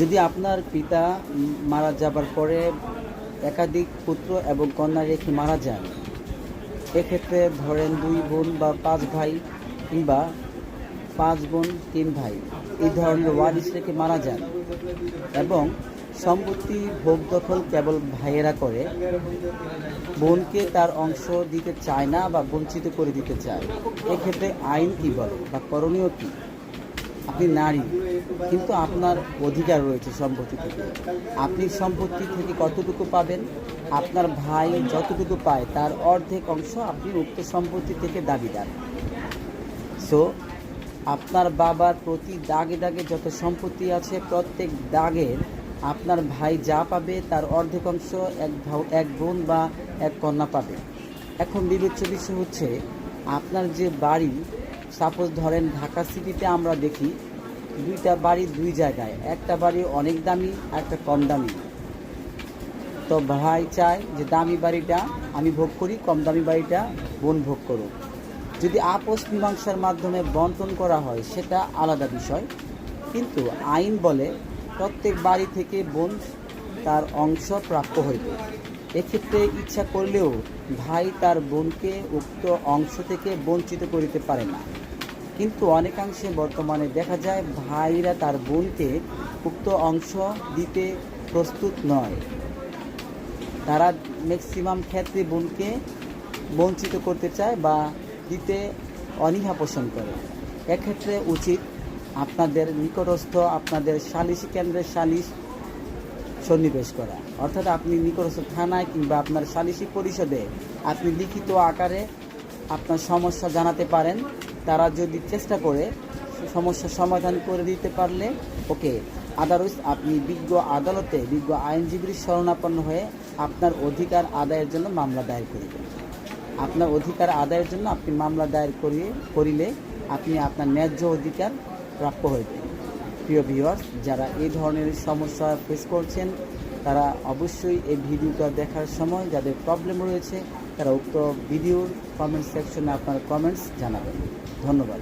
যদি আপনার পিতা মারা যাবার পরে একাধিক পুত্র এবং কন্যা রেখে মারা যান, এক্ষেত্রে ধরেন দুই বোন বা পাঁচ ভাই কিংবা পাঁচ বোন, তিন ভাই, এই ধরনের ওয়ারিস রেখে মারা যান এবং সম্পত্তি ভোগ দখল কেবল ভাইয়েরা করে, বোনকে তার অংশ দিতে চায় না বা বঞ্চিত করে দিতে চায়, এক্ষেত্রে আইন কি বলে বা করণীয় কি? আপনি নারী কিন্তু আপনার অধিকার রয়েছে সম্পত্তি থেকে। আপনি সম্পত্তি থেকে কতটুকু পাবেন, আপনার ভাই যতটুকু পায়, তার অর্ধেক অংশ আপনি উক্ত সম্পত্তি থেকে দাবিদার। সো আপনার বাবার প্রতি দাগে দাগে যত সম্পত্তি আছে, প্রত্যেক দাগের আপনার ভাই যা পাবে, তার অর্ধেক অংশ এক এক বোন বা এক কন্যা পাবে। এখন বিবেচ্য বিষয় হচ্ছে, আপনার যে বাড়ি সাপোজ ধরেন ঢাকা সিটিতে আমরা দেখি দুইটা বাড়ি দুই জায়গায়। একটা বাড়ি অনেক দামি, একটা কম দামি। তো ভাই চায় যে দামি বাড়িটা আমি ভোগ করি, কম দামি বাড়িটা বোন ভোগ করুক। যদি আপোষ মীমাংসার মাধ্যমে বন্টন করা হয়, সেটা আলাদা বিষয়। কিন্তু আইন বলে প্রত্যেক বাড়ি থেকে বোন তার অংশ প্রাপ্য হইবে। এক্ষেত্রে ইচ্ছা করলেও ভাই তার বোনকে উক্ত অংশ থেকে বঞ্চিত করিতে পারে না। কিন্তু অনেকাংশে বর্তমানে দেখা যায় ভাইরা তার বোনকে উক্ত অংশ দিতে প্রস্তুত নয়। তারা ম্যাক্সিমাম ক্ষেত্রে বোনকে বঞ্চিত করতে চায় বা দিতে অনীহা পোষণ করে। এক্ষেত্রে উচিত আপনাদের নিকটস্থ আপনাদের সালিশি কেন্দ্রের সালিশ সন্নিবেশ করা। অর্থাৎ আপনি নিকটস্থ থানায় কিংবা আপনার সালিশি পরিষদে আপনি লিখিত আকারে আপনার সমস্যা জানাতে পারেন। তারা যদি চেষ্টা করে সমস্যা সমাধান করে দিতে পারলে, ওকে আদারওয়াইজ আপনি বিজ্ঞ আদালতে, বিজ্ঞ আইনজীবীর শরণাপন্ন হয়ে আপনার অধিকার আদায়ের জন্য মামলা দায়ের করিবেন আপনার অধিকার আদায়ের জন্য আপনি মামলা দায়ের করিয়ে, করিলে আপনি আপনার ন্যায্য অধিকার প্রাপ্য হইবেন প্রিয় ভিউয়ার্স যারা এই ধরনের সমস্যা ফেস করছেন, তারা অবশ্যই এই ভিডিওটা দেখার সময় যাদের প্রবলেম রয়েছে তারা উক্ত ভিডিওর কমেন্ট সেকশনে আপনার কমেন্টস জানাবেন। ধন্যবাদ।